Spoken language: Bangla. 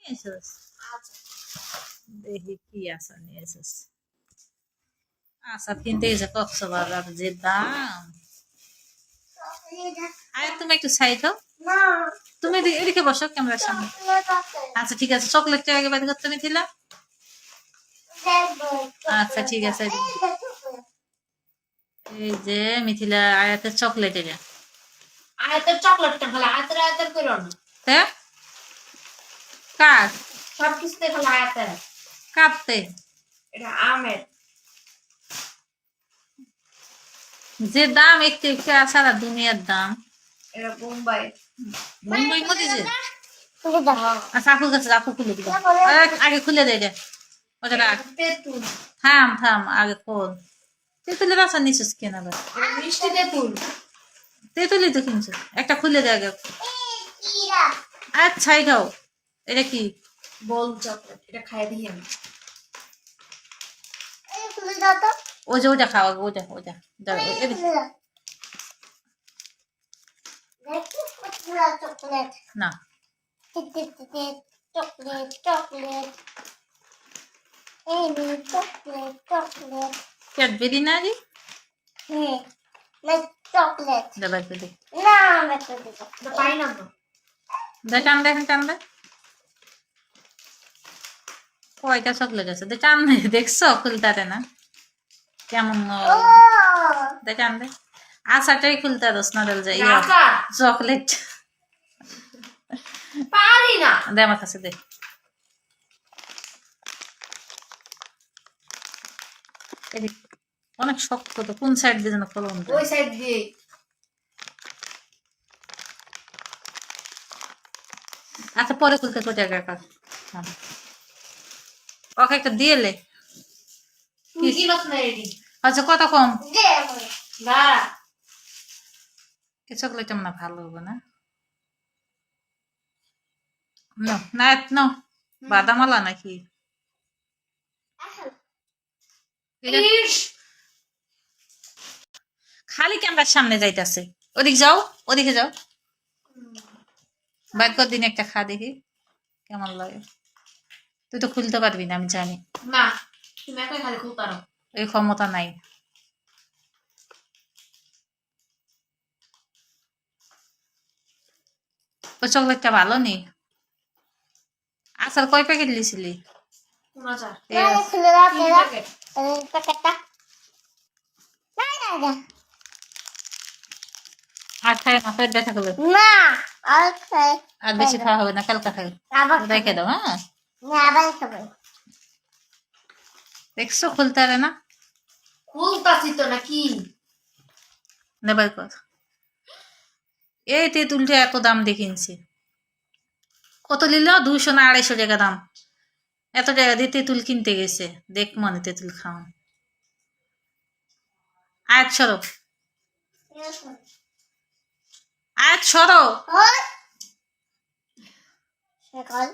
নিয়েছিস? আচ্ছা দেখি কি আশা নিয়েছিস। আশা কিনতে গেছে কক্সবাজার যে দাম। আরে তুমি একটু সাইড হও তুমি এদিকে- বসো ক্যামেরার সামনে। আচ্ছা ঠিক আছে চকলেটটা আগে বাড়ি করতে মিথিলা আচ্ছা ঠিক আছে। এই যে মিথিলা আয়াতের চকলেট এটা। আয়তের চকলেটটা খালে আয়তের আয়তের করো না। হ্যাঁ? কার? সব কিছুতে কাঁপতে এটা আমের। যে দাম একটু একটু সারা দুনিয়ার দাম। এটা বোম্বাই মুম্বাই মধ্যে যে? হ্যাঁ। আচ্ছা আপু কাছে আপু খুলে দিবা। আগে খুলে দেয় রে ওটা রাখ। থাম থাম আগে খোল। তেঁতুলের আশা নিছিস কেন আবার? মিষ্টি তেঁতুল। তেঁতুলি তো কিনছিস। একটা খুলে দে আগে। আচ্ছা খাও এটা কি? বল চকলেট এটা খাই দিই আমি। ও যে ওটা খাও আগে ওটা ওটা দাও, এ- এদিকে। চকলেট। না। Chocolate chocolate. এই চকলেট চকলেট। ক্যাডবেরি না রে? হ্যাঁ চকলেট দাবার করে না আমরা তো দেবো এটা পাই না তো দে। টান দেখেন টান দে। কয়টা চকলেট আছে। টান দে দেখছ? খুলতারে না? কেমন দে টান দে। আশাটাই খুলতে না দেল যাই চকলেট। পারি না। দে আমার কাছে দে। অনেক শক্ত তো কোন সাইড দিয়ে যেন খোলন ওই সাইড দিয়ে। আচ্ছা পরে খুলতে কোটি টাকা কাজ ওকে একটা দিয়ে লে। আচ্ছা কত কম। দে আমার দাঁড়া। এই চকলেটটা ভালো হবে না। নো না বাদামালা নাকি? খালি ক্যামেরার সামনে যাইতাছে। ওদিক যাও ওদিকে যাও। কর দিন একটা খা দেখি। কেমন লাগে? তুই তো খুলতে পারবি না আমি জানি। না তুমি একাই খালি খুব পারো। এই ক্ষমতা নাই। ওই চকলেটটা ভালো নেই আসার কয় প্যাকেট লিছিলি আচার না না না না। আর খাই না পেট ব্যথা করবে। না আর বেশি খাওয়া হবে না কালকা খাই। রেখে দাও হ্যাঁ? না দেখছ খুলতে পারে না? খুলতাছি তো নাকি। নেবার কর এই তেঁতুলটা এত দাম দিয়ে কিনছি। কত নিল? দুইশো না আড়াইশো টাকা দাম। এত টাকা দিয়ে তেঁতুল কিনতে গেছে। দেখ মনে তেঁতুল খাওয়ান। আয়াত সরো। আয়াত সরো। সকাল